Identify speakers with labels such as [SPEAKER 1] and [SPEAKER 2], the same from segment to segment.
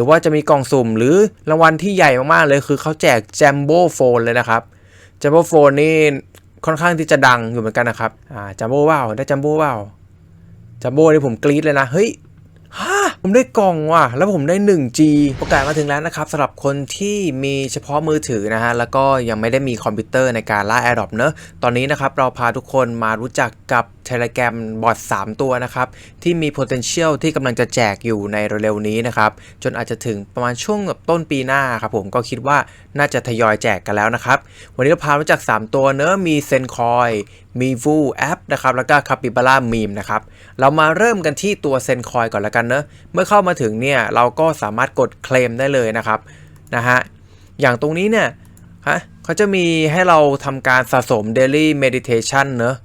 [SPEAKER 1] รือว่าจะมีกล่องสุ่มหรือรางวัลที่ใหญ่มากๆเลยคือเขาแจกแจมโบ้โฟนเลยนะครับแจมโบ้โฟนนี่ค่อนข้างที่จะดังอยู่เหมือนกันนะครับอ่า Jumbo ว้าวได้ Jumbo ว้าว Jumbo นี่ผมกรี๊ดเลยนะเฮ้ยฮ่า ผมได้กล่องว่ะ แล้วผมได้ 1G ประกาศมาถึงแล้วนะครับสำหรับคนที่มีเฉพาะมือถือนะฮะ แล้วก็ยังไม่ได้มีคอมพิวเตอร์ในการล่า AirDrop เนอะ ตอนนี้นะครับเราพาทุกคนมารู้จักกับ Telegram Bot 3 ตัวนะครับ ที่มี potential ที่กำลังจะแจกอยู่ในเร็วๆนี้นะครับ จนอาจจะถึงประมาณช่วงต้นปีหน้าครับผมก็คิดว่า น่าจะทยอยแจกกันแล้วนะครับ วันนี้เราพารู้จัก 3 ตัวเนอะมี Zencoin มี Vu App นะครับแล้วก็ Capybara Meme นะครับเรามาเริ่มกันที่ตัว Zencoin ก่อนแล้วกันเนอะเมื่อเข้ามาถึงเนี่ยเราก็สามารถกดเคลมได้เลยนะครับนะฮะอย่างตรงนี้เนี่ยฮะเขาจะมีให้เราทำการสะสม daily meditation เนอะ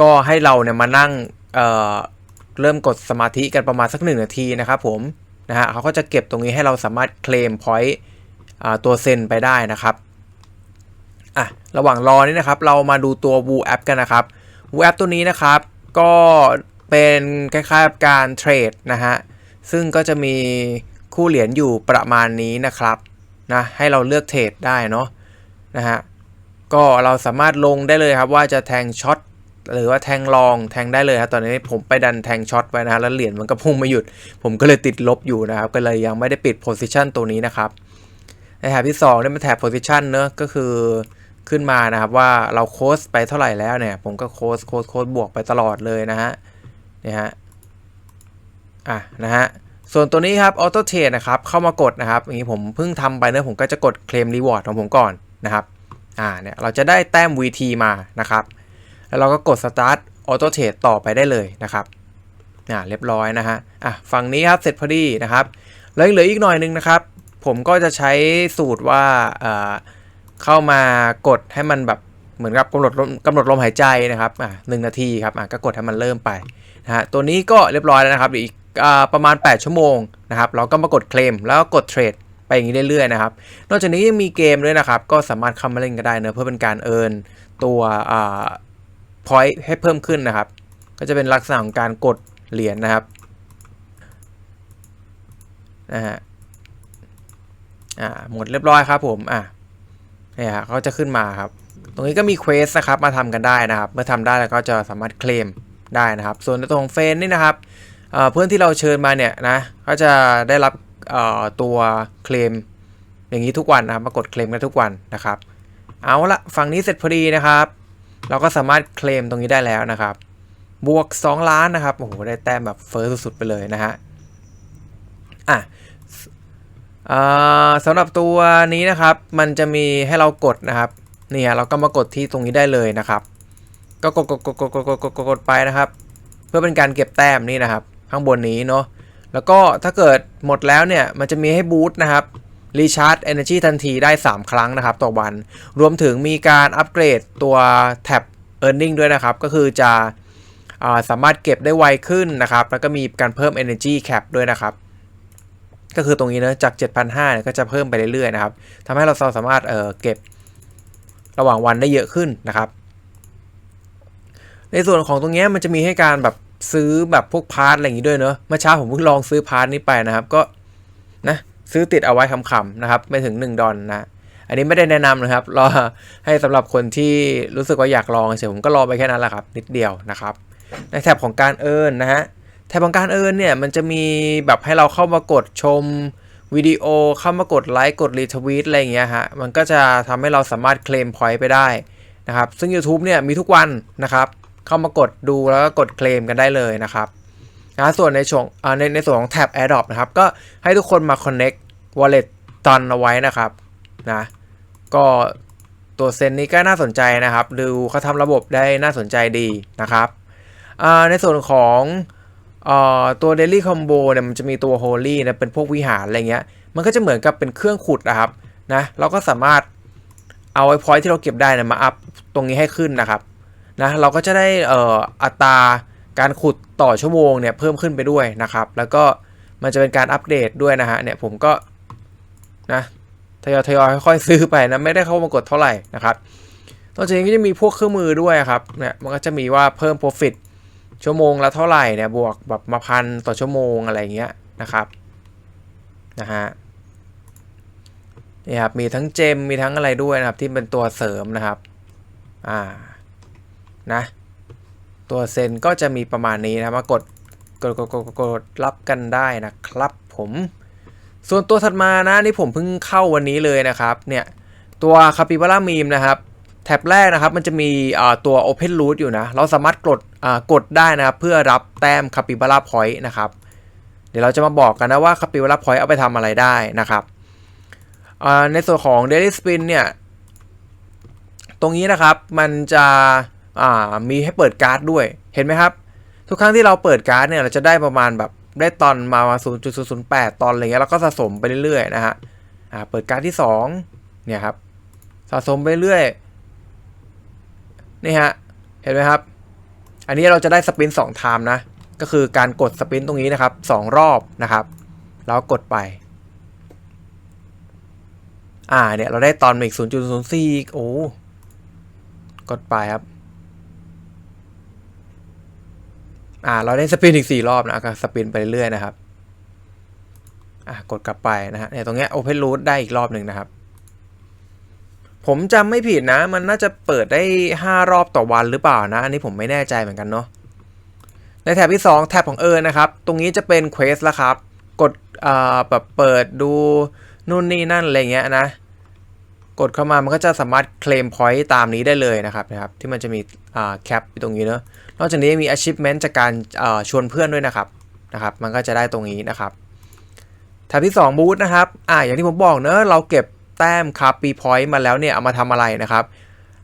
[SPEAKER 1] ก็ให้เราเนี่ยมานั่งเอ่อเริ่มกดสมาธิกันประมาณสักหนึ่งนาทีนะครับผมนะฮะเขาก็จะเก็บตรงนี้ให้เราสามารถเคลม point อ่าตั ตัวเซนไปได้นะครับอะระหว่างรอนี่นะครับ เรามาดูตัว Woo App กันนะครับ Woo App ตัวนี้นะครับ ก็เป็นคล้ายๆการเทรดนะฮะซึ่งก็จะมีคู่เหรียญอยู่ประมาณนี้นะครับนะให้เราเลือกเทรดได้เนาะนะฮะก็เราสามารถลงได้เลยครับว่าจะแทงช็อตหรือว่าแทงลองแทงได้เลยครับตอนนี้ผมไปดันแทงช็อตไปนะฮะแล้วเหรียญมันก็พุ่งไม่หยุด ผมก็เลยติดลบอยู่นะครับ ก็เลยยังไม่ได้ปิดโพซิชันตัวนี้นะครับ ในแถบที่2เนี่ยเป็นแถบ position เนอะก็คือขึ้นมานะครับว่าเราโค้ดไปเท่าไหร่แล้วเนี่ย ผมก็โค้ดโค้ดโค้ดบวกไปตลอดเลยนะฮะเนี่ยฮะอะนะฮะส่วนตัวนี้ครับ auto trade นะครับเข้ามากดนะครับอย่างนี้ผมเพิ่งทำไปเนอะผมก็จะกด claim reward ของผมก่อนนะครับอ่าเนี่ยเราจะได้แต้ม VT มานะครับ แล้วเราก็กด start auto trade ต่อไปได้เลยนะครับอ่าเรียบร้อยนะฮะอะฝั่งนี้ครับเสร็จพอดีนะครับแล้วยังเหลืออีกหน่อยนึงนะครับ ผมก็จะใช้สูตรว่าเข้ามากดให้มันแบบเหมือนกับกำหนดลมกำหนดลมหายใจนะครับอะหนึ่งนาทีครับอะก็กดให้มันเริ่มไปนะฮะตัวนี้ก็เรียบร้อยแล้วนะครับอีกอประมาณ 8 ชั่วโมงนะครับเราก็มากดเคลมแล้วก็กดเทรดไปอย่างนี้เรื่อยๆนะครับ นอกจากนี้ยังมีเกมด้วยนะครับ ก็สามารถเข้ามาเล่นกันได้เนะเพื่อเป็นการเอินตัวอพอยต์ให้เพิ่มขึ้นนะครับ ก็จะเป็นลักษณะของการกดเหรียญนะครับนะฮะ อ่าหมดเรียบร้อยครับผมอะเนี่ยฮะเขาจะขึ้นมาครับ ตรงนี้ก็มีเควสนะครับมาทำกันได้นะครับ เมื่อทำได้แล้วก็จะสามารถเคลมได้นะครับ ส่วนในตัวของเฟนนี่นะครับเพื่อนที่เราเชิญมาเนี่ยนะก็จะได้รับตัวเคลมอย่างนี้ทุกวันนะครับมากดเคลมกันทุกวันนะครับ เอาละฝั่งนี้เสร็จพอดีนะครับ เราก็สามารถเคลมตรงนี้ได้แล้วนะครับ บวก 2 ล้านนะครับโอ้โหได้แต้มแบบเฟิร์สสุดๆไปเลยนะฮะอะ สำหรับตัวนี้นะครับ มันจะมีให้เรากดนะครับเนี่ยเราก็มากดที่ตรงนี้ได้เลยนะครับ ก็กดกดกดกดกดกดกดไปนะครับ เพื่อเป็นการเก็บแต้มนี่นะครับ ข้างบนนี้เนาะแล้วก็ถ้าเกิดหมดแล้วเนี่ยมันจะมีให้บูตนะครับรีชาร์จเอเนจีทันทีได้ 3 ครั้งนะครับ ต่อวัน รวมถึงมีการอัปเกรดตัวแท็บ e อ r n i n g ด้วยนะครับ ก็คือจะาสามารถเก็บได้ไวขึ้นนะครับ แล้วก็มีการเพิ่ม Energy Cap ด้วยนะครับ ก็คือตรงนี้นะจาก 7,500เนี่ยก็จะเพิ่มไปเรื่อยๆนะครับทำให้เราสามารถเอ่อเก็บระหว่างวันได้เยอะขึ้นนะครับ ในส่วนของตรงนี้มันจะมีให้การแบบซื้อแบบพวกพาร์ทอะไรอย่างนี้ด้วยเนอะเมื่อเช้าผมเพิ่งลองซื้อพาร์ทนี้ไปนะครับ ก็นะซื้อติดเอาไว้คำๆนะครับ ไม่ถึง 1 ดอลนะ อันนี้ไม่ได้แนะนำนะครับ รอให้สำหรับคนที่รู้สึกว่าอยากลองเฉยผมก็ลองไปแค่นั้นแหละครับ นิดเดียวนะครับ ในแถบของการเอิร์นนะฮะ แถบของการเอิร์นเนี่ยมันจะมีแบบให้เราเข้ามากดชมวิดีโอเข้ามากดไลค์กดรีทวีตอะไรอย่างเงี้ยฮะมันก็จะทำให้เราสามารถเคลมพอยต์ไปได้นะครับซึ่ง YouTube เนี่ยมีทุกวันนะครับเข้ามากดดูแล้วก็กดเคลมกันได้เลยนะครับนะส่วนในช่วงในในส่วนของแท็บ AirDrop นะครับก็ให้ทุกคนมา connect wallet ตอนเอาไว้นะครับนะก็ตัวเซนนี้ก็น่าสนใจนะครับ ดูเขาทำระบบได้น่าสนใจดีนะครับในส่วนของ เอ่อตัว Daily Combo เนี่ยมันจะมีตัว Holy นะเป็นพวกวิหารอะไรเงี้ย มันก็จะเหมือนกับเป็นเครื่องขุดนะครับนะเราก็สามารถเอาไอ้พอยที่เราเก็บได้นะมาอัพตรงนี้ให้ขึ้นนะครับนะเราก็จะได้เอ่ออัตราการขุดต่อชั่วโมงเนี่ยเพิ่มขึ้นไปด้วยนะครับ แล้วก็มันจะเป็นการอัปเดตด้วยนะฮะเนี่ยผมก็นะทยอยทยอยค่อยๆซื้อไปนะไม่ได้เข้ามากดเท่าไหร่นะครับนอกจากนี้ก็จะมีพวกเครื่องมือด้วยครับเนี่ยมันก็จะมีว่าเพิ่ม profit ชั่วโมงละเท่าไหร่เนี่ยบวกแบบมาพันต่อชั่วโมงอะไรเงี้ยนะครับนะฮะนี่ครับมีทั้งเจมมีทั้งอะไรด้วยนะครับ ที่เป็นตัวเสริมนะครับอ่านะตัวเซนก็จะมีประมาณนี้นะมากดกดกดกดกดกดรับกันได้นะครับผม ส่วนตัวถัดมานะนี่ผมเพิ่งเข้าวันนี้เลยนะครับเนี่ยตัวคาปิบาร่ามีมนะครับ แท็บแรกนะครับมันจะมีตัว Open Root อยู่นะ เราสามารถกดกดได้นะครับ เพื่อรับแต้มคาปิบาร่าพอยต์นะครับ เดี๋ยวเราจะมาบอกกันนะว่าคาปิบาร่าพอยต์เอาไปทำอะไรได้นะครับ ในส่วนของ Daily Spin เนี่ย ตรงนี้นะครับมันจะมีให้เปิดการ์ดด้วยเห็นไหมครับ ทุกครั้งที่เราเปิดการ์ดเนี่ยเราจะได้ประมาณแบบได้ตอนมามา0.008 ตอนอะไรเงี้ยแล้วก็สะสมไปเรื่อยๆนะฮะเปิดการ์ดที่2เนี่ยครับสะสมไปเรื่อย นี่ฮะ เห็นไหมครับ อันนี้เราจะได้สปิน2ไทม์นะ ก็คือการกดสปินตรงนี้นะครับ 2 รอบนะครับ แล้วกดไป อ่าเนี่ยเราได้ตอนมาอีก0.04อีกโอ้ กดไปครับ อ่าเราได้สปินอีก 4 รอบนะก็สปินไปเรื่อยๆนะครับ อ่ากดกลับไปนะฮะเนี่ยตรงเนี้ย Open Root ได้อีกรอบหนึ่งนะครับ ผมจำไม่ผิดนะ มันน่าจะเปิดได้ 5 รอบต่อวันหรือเปล่านะ อันนี้ผมไม่แน่ใจเหมือนกันเนาะในแท็บที่ 2แท็บของเอิร์นะครับ ตรงนี้จะเป็นเควสแล้วครับ กดแบบเปิดดูนู่นนี่นั่นอะไรเงี้ยนะ กดเข้ามามันก็จะสามารถเคลมพอยต์ตามนี้ได้เลยนะครับนะครับ ที่มันจะมีแคปตรงนี้เนาะนอกจากนี้มี achievement จากการาชวนเพื่อนด้วยนะครับนะครับ มันก็จะได้ตรงนี้นะครับแท็บที่2บูธนะครับอ่าอย่างที่ผมบอกเนอะเราเก็บ แต้มคาปีพอยต์มาแล้วเนี่ยเอามาทำอะไรนะครับ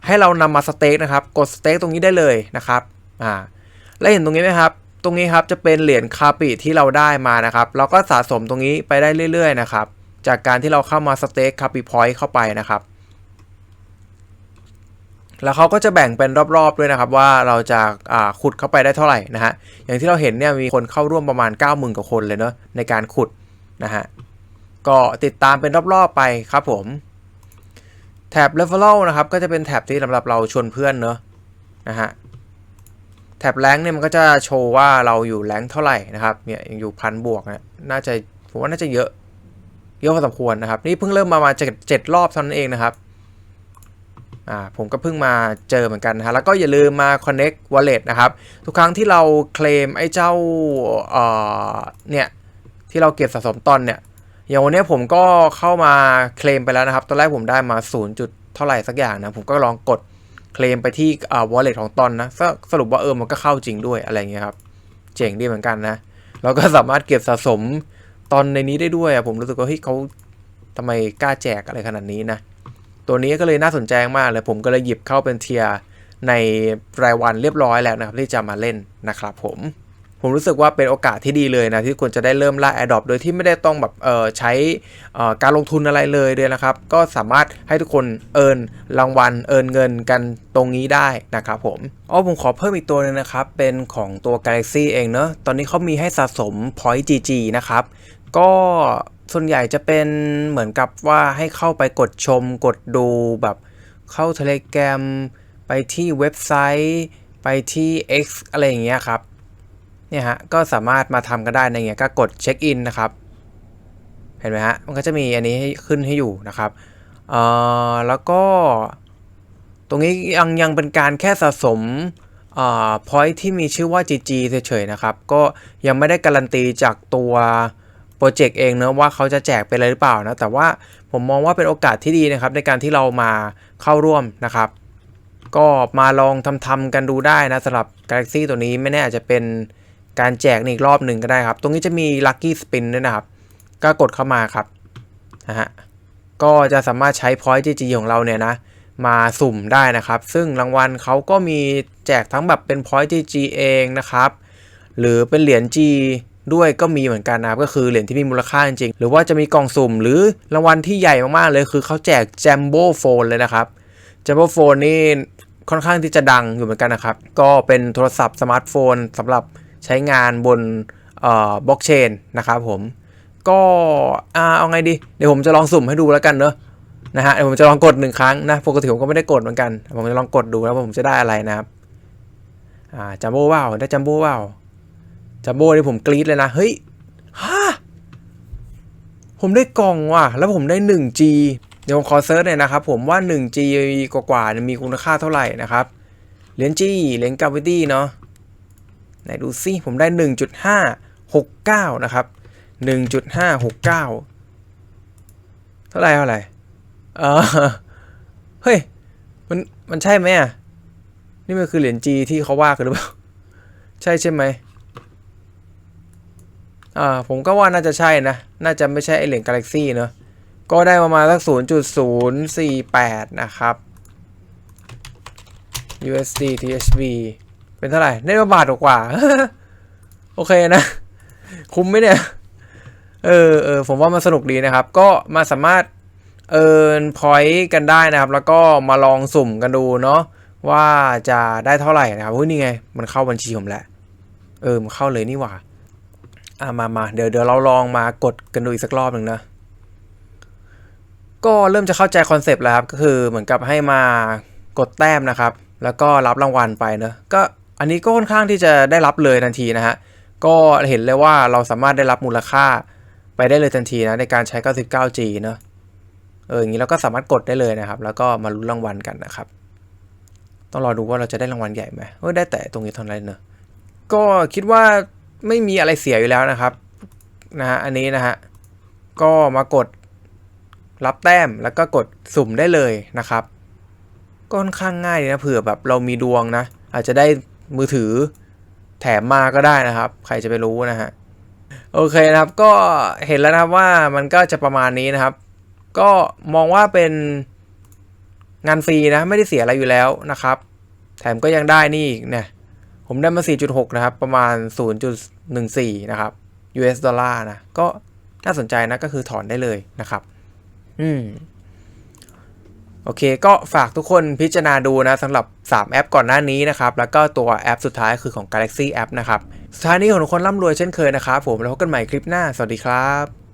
[SPEAKER 1] ให้เรานำมาสเต็กนะครับ กดสเต็กตรงนี้ได้เลยนะครับอ่าแล้วเห็นตรงนี้ไหมครับ ตรงนี้ครับจะเป็นเหรียญคาปิที่เราได้มานะครับ เราก็สะสมตรงนี้ไปได้เรื่อยๆนะครับ จากการที่เราเข้ามาสเต็กคาปิพอยต์เข้าไปนะครับ แล้วเขาก็จะแบ่งเป็นรอบๆด้วยนะครับ ว่าเราจะาขุดเข้าไปได้เท่าไหร่นะฮะอย่างที่เราเห็นเนี่ยมีคนเข้าร่วมประมาณ 90,000กว่าคนเลยเนาะในการขุดนะฮะ ก็ติดตามเป็นรอบๆไปครับผมแท็บ referral นะครับก็จะเป็นแท็บที่สำหรับเราชวนเพื่อนเนาะนะฮะแท็บแรงเนี่ยมันก็จะโชว์ว่าเราอยู่แรงเท่าไหร่นะครับเนี่ยอยู่พันบวกนะน่าจะผมว่าน่าจะเยอะเยอะพอสมควรนะครับ นี่เพิ่งเริ่มมามาเจ็ดเจ็ดรอบเท่านั้นเองนะครับอ่าผมก็เพิ่งมาเจอเหมือนกันนะฮะแล้วก็อย่าลืมมา connect wallet นะครับ ทุกครั้งที่เราเคลมไอ้เจ้าเอ่อเนี่ยที่เราเก็บสะสมตอนเนี่ย อย่างวันนี้ผมก็เข้ามาเคลมไปแล้วนะครับ ตอนแรกผมได้มา 0. จุดเท่าไหร่สักอย่างนะ ผมก็ลองกดเคลมไปที่อ่า wallet ของตอนนะ สรุปว่าเออมันก็เข้าจริงด้วยอะไรเงี้ยครับ เจ๋งดีเหมือนกันนะ เราก็สามารถเก็บสะสมตอนในนี้ได้ด้วยอะผมรู้สึกว่าเฮ้ยเขาทำไมกล้าแจกอะไรขนาดนี้นะ ตัวนี้ก็เลยน่าสนใจมากเลย ผมก็เลยหยิบเข้าเป็นเทียร์ในรายวันเรียบร้อยแล้วนะครับ ที่จะมาเล่นนะครับผม ผมรู้สึกว่าเป็นโอกาสที่ดีเลยนะที่ควรจะได้เริ่มล่า a อ d o p โดยที่ไม่ได้ต้องแบบเออใช้การลงทุนอะไรเลยเลยนะครับ ก็สามารถให้ทุกคนเอินรางวัลเอินเงินกันตรงนี้ได้นะครับผมอ๋อผมขอเพิ่มอีกตัวหนึงนะครับ เป็นของตัว Galaxy เองเนอะตอนนี้เขามีให้สะสม Point GG นะครับ ก็ส่วนใหญ่จะเป็นเหมือนกับว่าให้เข้าไปกดชมกดดูแบบเข้า Telegram ไปที่เว็บไซต์ ไปที่ X อะไรอย่างเงี้ยครับ เนี่ยฮะก็สามารถมาทำกันได้ในเงี้ยก็กดเช็คอินนะครับ เห็นไหมฮะมันก็จะมีอันนี้ให้ขึ้นให้อยู่นะครับเอ่อแล้วก็ ตรงนี้ยังยังเป็นการแค่สะสมอ่า point ที่มีชื่อว่า GG เฉยๆนะครับ ก็ยังไม่ได้การันตีจากตัวโปรเจกต์เองเนะว่าเขาจะแจกเป็นอะไรหรือเปล่านะ แต่ว่าผมมองว่าเป็นโอกาสที่ดีนะครับ ในการที่เรามาเข้าร่วมนะครับ ก็มาลองทำทำๆกันดูได้นะสำหรับ Galaxy ตัวนี้ไม่แน่อาจจะเป็น การแจกในอีกรอบหนึ่งก็ได้ครับ ตรงนี้จะมี Lucky Spin ด้วยนะครับ ก็กดเข้ามาครับนะฮะก็จะสามารถใช้ Point GG ของเราเนี่ยนะมาสุ่มได้นะครับ ซึ่งรางวัลเขาก็มีแจกทั้งแบบเป็น Point GG เองนะครับ หรือเป็นเหรียญ G ด้วยก็มีเหมือนกันนะครับ ก็คือเหรียญที่มีมูลค่าจริง หรือว่าจะมีกล่องสุ่ม หรือรางวัลที่ใหญ่มากๆเลยคือเขาแจก Jambo Phone เลยนะครับ Jambo Phone นี่ค่อนข้างที่จะดังอยู่เหมือนกันนะครับ ก็เป็นโทรศัพท์สมาร์ทโฟนสำหรับ ใช้งานบนบล็อกเชนนะครับผม ก็เอาไงดี เดี๋ยวผมจะลองสุ่มให้ดูแล้วกันเนอะนะฮะเดี๋ยวผมจะลองกดหนึ่งครั้งนะปกติผมก็ไม่ได้กดเหมือนกัน ผมจะลองกดดูแล้วผมจะได้อะไรนะครับจัมโบ้ว้าวได้จัมโบ้ว้าวจัมโบ้นี่ผมกรี๊ดเลยนะ เฮ้ยฮะผมได้กล่องว่ะ แล้วผมได้ 1G เดี๋ยวผมขอเซิร์ชหน่ยนะครับผมว่า 1G กว่าๆเนี่ยมีคุณค่าเท่าไหร่นะครับ เหรียญ G เหรียญกาวิตี้เนาะ ไหนดูซิผมได้ 1.569 นะครับ 1.569 เท่าไหร่เท่าไหร่เออเฮ้ย มัน มันใช่ไหมอะ นี่มันคือเหรียญ G ที่เขาว่ากันหรือเปล่า ใช่ใช่ไหมอ่า ผมก็ว่าน่าจะใช่นะ น่าจะไม่ใช่ไอเหรียญกาแล็กซี่เนอะก็ได้ประมาณสัก 0.048 นะครับ USD THB เป็นเท่าไหร่ได้มาบาทกว่า โอเคนะ คุ้มไหมเนี่ย เออเออผมว่ามันสนุกดีนะครับ ก็มาสามารถเอิร์นพอยต์กันได้นะครับ แล้วก็มาลองสุ่มกันดูเนาะว่าจะได้เท่าไหร่นะครับเฮ้ยนี่ไง มันเข้าบัญชีผมแหละเออมันเข้าเลยนี่หว่าอะมามาเดี๋ยวเดี๋ยวเราลองมากดกันดูอีกสักรอบหนึ่งนะก็เริ่มจะเข้าใจคอนเซปต์แล้วครับ ก็คือเหมือนกับให้มากดแต้มนะครับ แล้วก็รับรางวัลไปเนอะก็ อันนี้ก็ค่อนข้างที่จะได้รับเลยทันทีนะฮะ ก็เห็นเลยว่าเราสามารถได้รับมูลค่าไปได้เลยทันทีนะในการใช้ 99G เนอะเอออย่างนี้เราก็สามารถกดได้เลยนะครับ แล้วก็มาลุ้นรางวัลกันนะครับ ต้องรอดูว่าเราจะได้รางวัลใหญ่ไหมเออได้แต่ตรงนี้เท่านั้นเนอะก็คิดว่าไม่มีอะไรเสียอยู่แล้วนะครับนะฮะอันนี้นะฮะก็มากดรับแต้มแล้วก็กดสุ่มได้เลยนะครับก็ค่อนข้างง่ายนะเผื่อแบบเรามีดวงนะ อาจจะได้ มือถือแถมมาก็ได้นะครับ ใครจะไปรู้นะฮะ โอเคนะครับก็เห็นแล้วนะครับว่ามันก็จะประมาณนี้นะครับ ก็มองว่าเป็นงานฟรีนะ ไม่ได้เสียอะไรอยู่แล้วนะครับ แถมก็ยังได้นี่อีกเนี่ยผมได้มา 4.6 นะครับ ประมาณ 0.14 นะครับ US ดอลลาร์นะ ก็น่าสนใจนะ ก็คือถอนได้เลยนะครับ อืม โอเค ก็ฝากทุกคนพิจารณาดูนะสำหรับ 3 แอปก่อนหน้านี้นะครับ แล้วก็ตัวแอปสุดท้ายคือของ Galaxy App นะครับสุดท้ายนี้ของทุกคนร่ำรวยเช่นเคยนะครับผม แล้วพบกันใหม่คลิปหน้า สวัสดีครับ